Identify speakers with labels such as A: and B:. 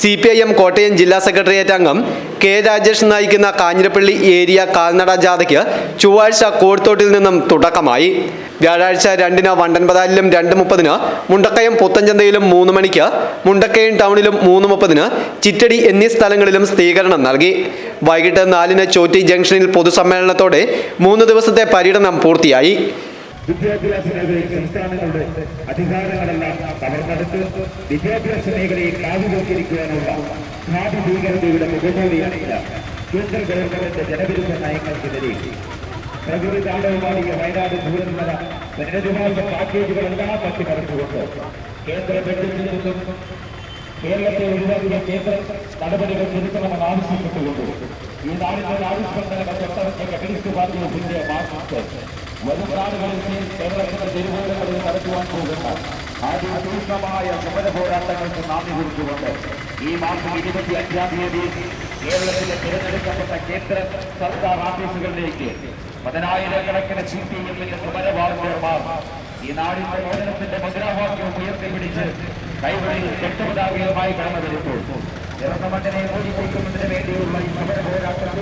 A: C P I M Kottayam ജില്ലാ secretariat അംഗം K Rajesh നയിക്കുന്ന കാഞ്ഞിരപ്പള്ളി ഏരിയ കാൽനട ജാഥയ്ക്ക് ചൊവ്വാഴ്ച കോഴിത്തോട്ടിൽ നിന്നും തുടക്കമായി. വ്യാഴാഴ്ച രണ്ടിന് വണ്ടൻപതാലിലും രണ്ട് മുപ്പതിന് മുണ്ടക്കയം പുത്തഞ്ചന്തയിലും മൂന്ന് മണിക്ക് മുണ്ടക്കയം ടൗണിലും മൂന്ന് മുപ്പതിന് ചിറ്റടി എന്നീ സ്ഥലങ്ങളിലും സ്ഥിരീകരണം നൽകി. വൈകിട്ട് നാലിന് ചോറ്റി ജംഗ്ഷനിൽ പൊതുസമ്മേളനത്തോടെ മൂന്ന് ദിവസത്തെ പര്യടനം പൂർത്തിയായി.
B: വിദ്യാഭ്യാസ മേഖലയിൽ സംസ്ഥാനങ്ങളുടെ അധികാരങ്ങളെല്ലാം കവർന്നെടുത്ത് വിദ്യാഭ്യാസ മേഖലയെ കാതുപോക്കിരിക്കുവാനുള്ള ഖാദി ഭീകരതയുടെ മുഖമൂടിയാണ് കേന്ദ്ര ഗവൺമെന്റിന്റെ ജനവിരുദ്ധ നയങ്ങൾക്കെതിരെ പ്രകൃതി താണ്ഡവമാടിയ വയനാട് ദൂരന്മല പുനരധിവാസ പാക്കേജുകളെല്ലാം തട്ടിമറിച്ചുകൊണ്ട് കേന്ദ്ര ബഡ്ജറ്റിൽ നിന്നും കേരളത്തെ ഒഴിവാക്കിയ കേന്ദ്ര നടപടികൾ തിരുത്തണമെന്ന് ആവശ്യപ്പെട്ടുകൊണ്ട് ഈ നാടിന്റെ ആവിഷ്കരണങ്ങൾ തൊട്ടറിഞ്ഞ communist party of India Marxist വരും നാടുകളിൽ കേരളത്തിന്റെ തെരുവോരങ്ങളിൽ നടത്തുവാൻ പോകുന്ന അതിസൂക്ഷ്മമായ സമര പോരാട്ടങ്ങൾക്ക് നാന്ദി കുറിച്ചുകൊണ്ട് ഈ മാസം ഇരുപത്തി അഞ്ചാം തീയതി കേരളത്തിലെ തിരഞ്ഞെടുക്കപ്പെട്ട കേന്ദ്ര സർക്കാർ ഓഫീസുകളിലേക്ക് പതിനായിരക്കണക്കിന് സി പി എമ്മിന്റെ സമര വാർത്തകർമാർ ഈ നാടിന്റെ മോചനത്തിന്റെ മുദ്രാവാക്യം ഉയർത്തിപ്പിടിച്ച് കൈവഴിയിൽ കെട്ടുപതാകയുമായി കടന്നു വരുമ്പോൾ ഇറന്നമണ്ണിനെ മോചിപ്പിക്കുന്നതിന് വേണ്ടിയുള്ള ഈ സമര പോരാട്ടത്തിൽ